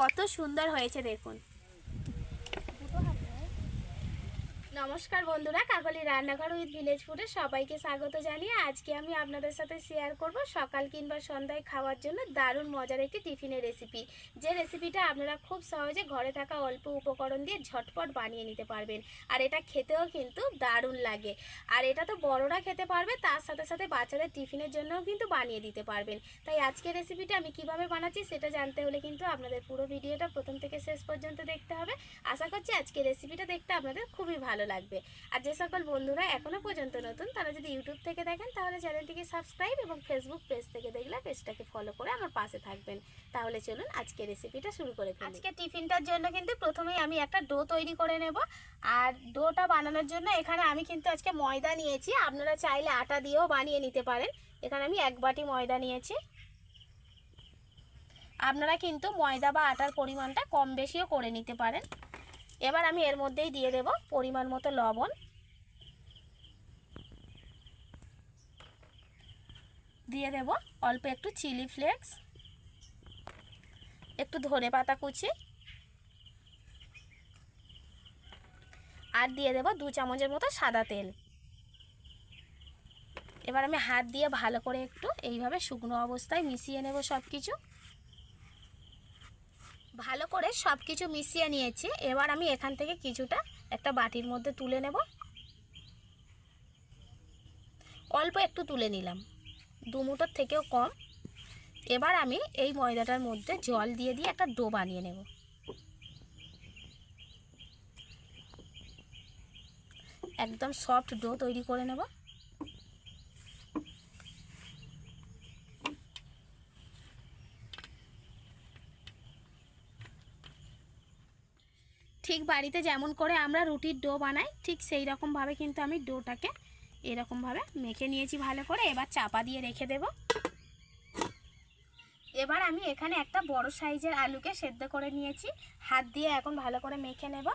কত সুন্দর হয়েছে দেখুন। নমস্কার বন্ধুরা, কাকলি রান্নাঘর উইথ ভিলেজ ফুডে সবাইকে স্বাগত জানিয়ে আজকে আমি আপনাদের সাথে শেয়ার করব সকাল কিংবা সন্ধ্যায় খাওয়ার জন্য দারুণ মজার একটি টিফিনের রেসিপি যে রেসিপিটা আপনারা খুব সহজে ঘরে থাকা অল্প উপকরণ দিয়ে ঝটপট বানিয়ে নিতে পারবেন। আর এটা খেতেও কিন্তু দারুণ লাগে। আর এটা তো বড়রা খেতে পারবে, তার সাথে সাথে বাচ্চাদের টিফিনের জন্যও কিন্তু বানিয়ে দিতে পারবেন। তাই আজকের রেসিপিটা আমি কীভাবে বানাচ্ছি সেটা জানতে হলে কিন্তু আপনাদের পুরো ভিডিওটা প্রথম থেকে শেষ পর্যন্ত দেখতে হবে। আশা করছি আজকের রেসিপিটা দেখতে আপনাদের খুবই ভালো লাগবে। আর যে সকল বন্ধুরা এখনও পর্যন্ত নতুন, তারা যদি ইউটিউব থেকে দেখেন, তাহলে চ্যানেলটিকে সাবস্ক্রাইব এবং ফেসবুক পেজ থেকে দেখলে পেজটাকে ফলো করে আমার পাশে থাকবেন। তাহলে চলুন আজকে রেসিপিটা শুরু করে ফেলি। আজকে টিফিনটার জন্য কিন্তু প্রথমেই আমি একটা ডো তৈরি করে নেব। আর ডোটা বানানোর জন্য এখানে আমি কিন্তু আজকে ময়দা নিয়েছি। আপনারা চাইলে আটা দিয়েও বানিয়ে নিতে পারেন। এখানে আমি এক বাটি ময়দা নিয়েছি। আপনারা কিন্তু ময়দা বা আটার পরিমাণটা কম বেশিও করে নিতে পারেন। এবার আমি এর মধ্যেই দিয়ে দেব পরিমাণ মতো লবণ। দিয়ে দেব অল্প একটু চিলি ফ্লেক্স, একটু ধনে পাতা কুচি, আর দিয়ে দেব দু চামচের মতো সাদা তেল। এবার আমি হাত দিয়ে ভালো করে একটু এইভাবে শুকনো অবস্থায় মিশিয়ে নেব সব কিছু ভালো করে সব কিছু মিশিয়ে নিয়েছি। এবার আমি এখান থেকে কিছুটা একটা বাটির মধ্যে তুলে নেব। অল্প একটু তুলে নিলাম। দু থেকেও কম। এবার আমি এই ময়দাটার মধ্যে জল দিয়ে দিয়ে একটা ডো বানিয়ে নেব। একদম সফট ডো তৈরি করে নেব ঠিক বাড়িতে যেমন করে আমরা রুটির ডো বানাই, ঠিক সেই রকমভাবে কিন্তু আমি ডোটাকে এরকমভাবে মেখে নিয়েছি ভালো করে। এবার চাপা দিয়ে রেখে দেব। এবার আমি এখানে একটা বড় সাইজের আলুকে সেদ্ধ করে নিয়েছি। হাত দিয়ে এখন ভালো করে মেখে নেব।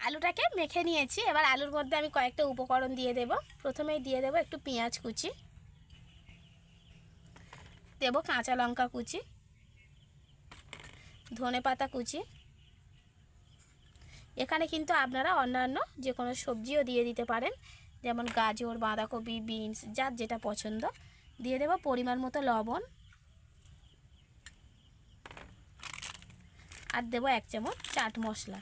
আলুটাকে মেখে নিয়েছি। এবার আলুর মধ্যে আমি কয়েকটা উপকরণ দিয়ে দেব। প্রথমেই দিয়ে দেব একটু পেঁয়াজ কুচি, দেব কাঁচা লঙ্কা কুচি ধনে পাতা কুচি। এখানে কিন্তু আপনারা অন্যান্য যে কোনো সবজিও দিয়ে দিতে পারেন। যেমন গাজর, বাঁধাকপি, বিনস, যার যেটা পছন্দ। দিয়ে দেব পরিমাণ মতো লবণ। আর দেব এক চামচ চাট মশলা।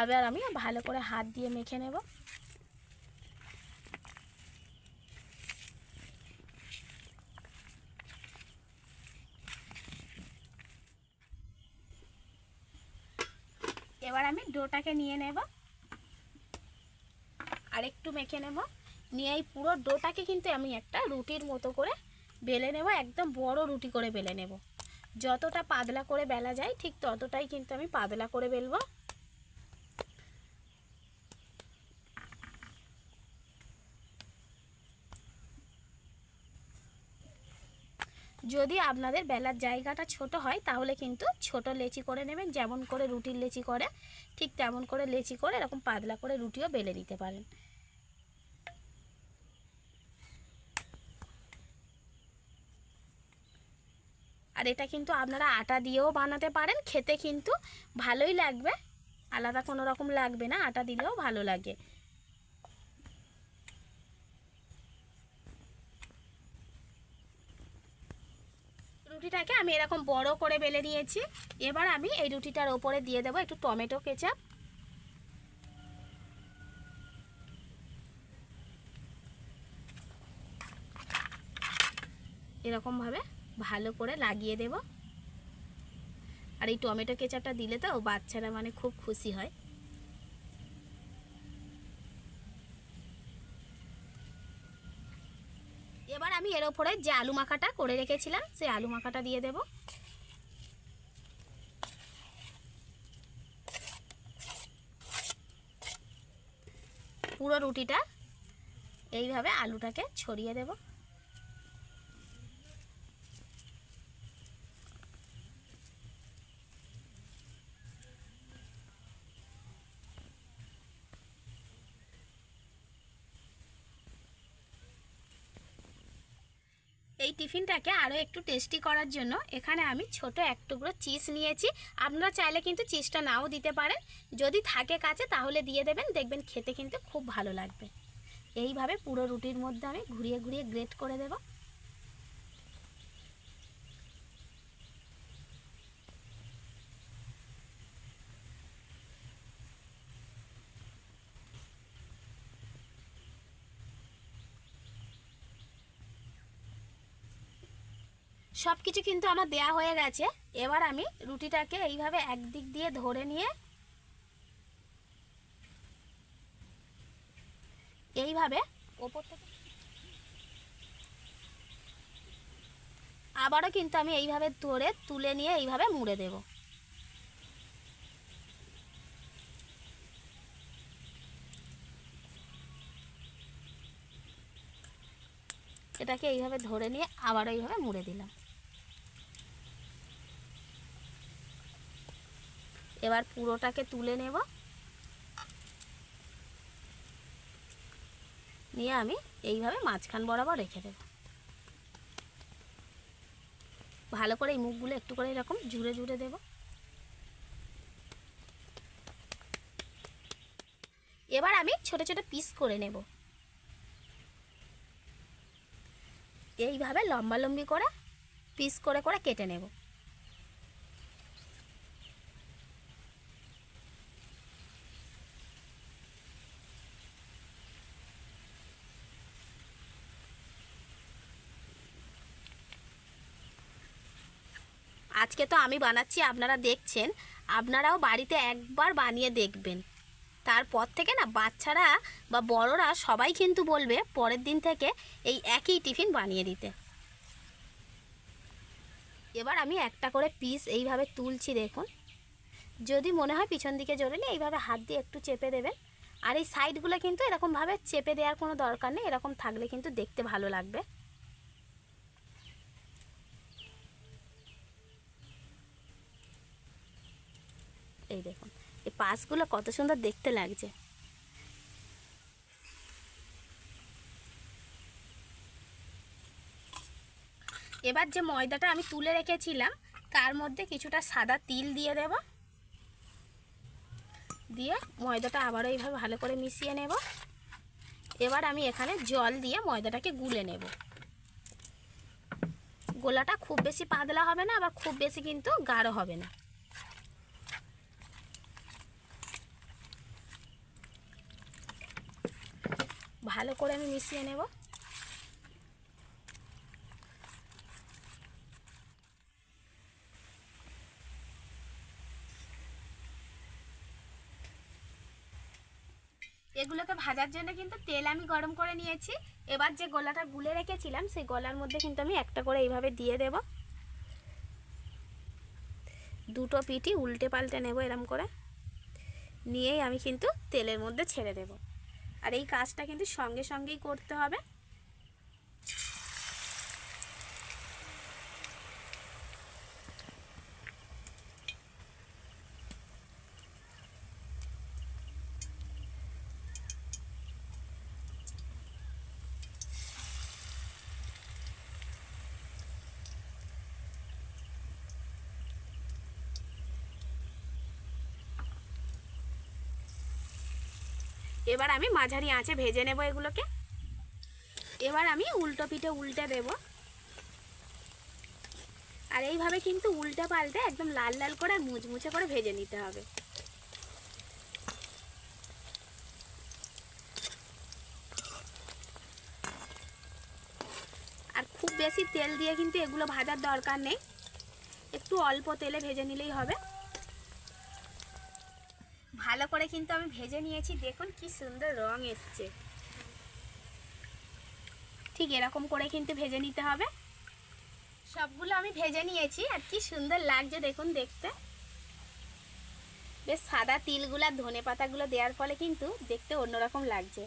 আবার আমি ভালো করে হাত দিয়ে মেখে নেব এবার আমি ডোটাকে নিয়ে নেব। আর একটু মেখে নেব। নিয়ে এই পুরো ডোটাকে কিন্তু আমি একটা রুটির মতো করে বেলে নেব, একদম বড় রুটি করে বেলে নেব। যতটা পাতলা করে বেলা যায়, ঠিক ততটাই কিন্তু আমি পাতলা করে বেলবো। যদি আপনাদের বেলার জায়গাটা ছোট হয়, তাহলে কিন্তু ছোট লেচি করে নেবেন, যেমন করে রুটির লেচি করে, ঠিক তেমন করে লেচি করে এরকম পাতলা করে রুটিও বেলে নিতে পারেন। আর এটা কিন্তু আপনারা আটা দিয়েও বানাতে পারেন, খেতে কিন্তু ভালোই লাগবে, আলাদা কোনো রকম লাগবে না, আটা দিলেও ভালো লাগে। রুটিটাকে আমি এরকম বড় করে বেলে নিয়েছি। এবার আমি এই রুটিটার ওপরে দিয়ে দেবো একটু টমেটো কেচাপ। এরকমভাবে ভালো করে লাগিয়ে দেব। আর এই টমেটো কেচাপটা দিলে তো বাচ্চারা মানে খুব খুশি হয় এবার আমি এর ওপরে যে আলু মাখাটা করে রেখেছিলাম, সেই আলু মাখাটা দিয়ে দেব। পুরো রুটিটা এইভাবে আলুটাকে ছড়িয়ে দেব। এই টিফিনটাকে আরও একটু টেস্টি করার জন্য এখানে আমি ছোট এক টুকরো চিজ নিয়েছি। আপনারা চাইলে কিন্তু চিজটা নাও দিতে পারেন। যদি থাকে কাছে তাহলে দিয়ে দেবেন। দেখবেন খেতে কিন্তু খুব ভালো লাগবে। এইভাবে পুরো রুটির মধ্যে আমি ঘুরিয়ে ঘুরিয়ে গ্রেট করে দেব। সব কিছু কিন্তু আমার দেয়া হয়ে গেছে। এবার আমি রুটিটাকে এইভাবে একদিক দিয়ে ধরে নিয়ে এইভাবে ওপর থেকে আবারও কিন্তু আমি এইভাবে ধরে, তুলে নিয়ে এইভাবে মুড়ে দেব। এটাকে এইভাবে ধরে নিয়ে আবারও এইভাবে মুড়ে দিলাম। এবার পুরোটাকে তুলে নেব। নিয়ে আমি এইভাবে মাঝখান বরাবর রেখে দেব। ভালো করে এই মুখগুলো একটু করে এরকম জুড়ে জুড়ে দেব। এবার আমি ছোট ছোট পিস করে নেব। এইভাবে লম্বা লম্বি করে পিস করে করে কেটে নেব। আজকে তো আমি বানাচ্ছি, আপনারা দেখছেন। আপনারাও বাড়িতে একবার বানিয়ে দেখবেন। তারপর থেকে না, বাচ্চারা বা বড়রা সবাই কিন্তু বলবে পরের দিন থেকে এই একই টিফিন বানিয়ে দিতে। এবার আমি একটা করে পিস এইভাবে তুলছি, দেখুন। যদি মনে হয় পিছন দিকে জড়ালে এইভাবে হাত দিয়ে একটু চেপে দেবেন। আর এই সাইডগুলো কিন্তু এরকমভাবে চেপে দেওয়ার কোনো দরকার নেই, এরকম থাকলে কিন্তু দেখতে ভালো লাগবে। এই দেখুন, এই পাশগুলো কত সুন্দর দেখতে লাগছে। এবার যে ময়দাটা আমি তুলে রেখেছিলাম, তার মধ্যে কিছুটা সাদা তিল দিয়ে দেব। দিয়ে ময়দাটা আবারও এইভাবে ভালো করে মিশিয়ে নেব। এবার আমি এখানে জল দিয়ে ময়দাটাকে গুলে নেব। গোলাটা খুব বেশি পাতলা হবে না, আবার খুব বেশি কিন্তু গাঢ় হবে না। ভালো করে আমি মিশিয়ে নেব। এগুলোকে ভাজার জন্য কিন্তু তেল আমি গরম করে নিয়েছি। এবার যে গলাটা গুলে রেখেছিলাম, সেই গলার মধ্যে কিন্তু আমি একটা করে এইভাবে দিয়ে দেব। দুটো পিটি উল্টে পাল্টে নেব এরম করে। নিয়েই আমি কিন্তু তেলের মধ্যে ছেড়ে দেব। আর এই কাজটা কিন্তু সঙ্গে সঙ্গেই করতে হবে। এবার আমি মাঝারি আঁচে ভেজে নেব এগুলোকে। এবার আমি উল্টো পিঠে উল্টে দেব। আর এইভাবে কিন্তু উল্টে পাল্টে একদম লাল লাল করে আর মুচমুচে করে ভেজে নিতে হবে। আর খুব বেশি তেল দিয়ে কিন্তু এগুলো ভাজার দরকার নেই। একটু অল্প তেলে ভেজে নিলেই হবে। ভালো করে কিন্তু আমি ভেজে নিয়েছি। দেখুন কি সুন্দর রং এসছে। ঠিক এরকম করে কিন্তু ভেজে নিতে হবে। সবগুলো আমি ভেজে নিয়েছি আর কি সুন্দর লাগছে দেখুন দেখতে। বেশ সাদা তিলগুলো আর ধনে পাতাগুলো দেওয়ার ফলে কিন্তু দেখতে অন্যরকম লাগছে।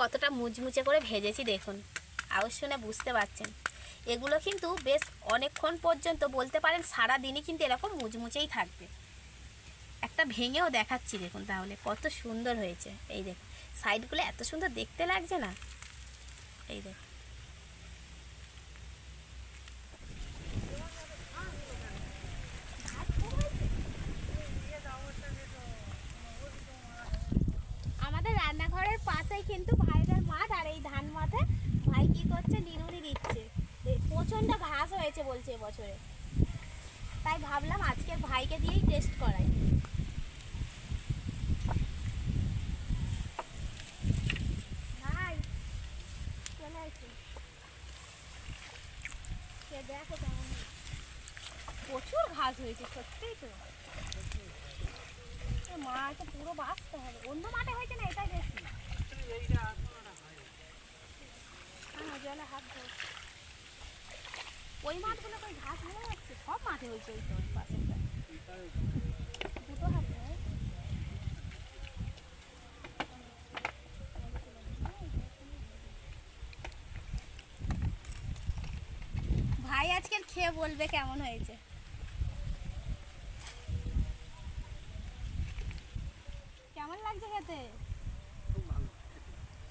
কতটা মুচমুচে করে ভেজেছি দেখুন। আওয়াজ শুনে বুঝতে পারছেন। এগুলো কিন্তু বেশ অনেকক্ষণ পর্যন্ত বলতে পারেন সারা দিনই কিন্তু এরকম মুচমুচেই থাকবে। একটা ভেঙেও দেখাচ্ছি দেখুন তাহলে, কত সুন্দর হয়েছে। এই দেখুন, সাইডগুলো এত সুন্দর দেখতে লাগছে না। এই দেখুন। আমাদের রান্নাঘরের কিন্তু ভাইদের মাঠ আর এই ধান মাঠে ভাই কি করছে? নিনুনি দিচ্ছে। প্রচণ্ড ঘাস হয়েছে বলছে এবছরে। তাই ভাবলাম আজকে ভাইকে দিয়েই টেস্ট করাই। দেখো কেমন প্রচুর ঘাস হয়েছে, সত্যিই তো। পুরো বাঁচতে হবে। অন্য মাঠে হয়েছে না, এটাই বেশি হ্যাঁ জলে হাত ধর ওই মাঠগুলো কই ঘাস হয়ে যাচ্ছে সব মাঠে হয়েছে ওই তো ওই পাশেরটা দুটো হাত ভাই আজকে খেয়ে বলবে কেমন হয়েছে? কেমন লাগছে খেতে? খুব ভালো।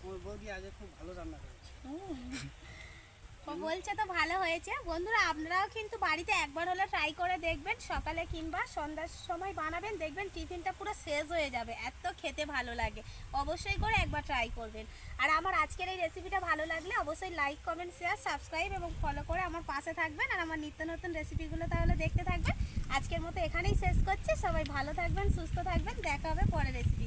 আমার বৌদি আজকে খুব ভালো রান্না করেছে। বলছে তো ভালো হয়েছে। বন্ধুরা, আপনারাও কিন্তু বাড়িতে একবার হলে ট্রাই করে দেখবেন। সকালে কিংবা সন্ধ্যার সময় বানাবেন, দেখবেন টিফিনটা পুরো শেষ হয়ে যাবে। এত খেতে ভালো লাগে। অবশ্যই করে একবার ট্রাই করবেন। আর আমার আজকের এই রেসিপিটা ভালো লাগলে অবশ্যই লাইক কমেন্ট শেয়ার সাবস্ক্রাইব এবং ফলো করে আমার পাশে থাকবেন। আর আমার নিত্য নতুন রেসিপিগুলো তাহলে দেখতে থাকবেন। আজকের মতো এখানেই শেষ করছি। সবাই ভালো থাকবেন, সুস্থ থাকবেন। দেখা হবে পরের রেসিপিতে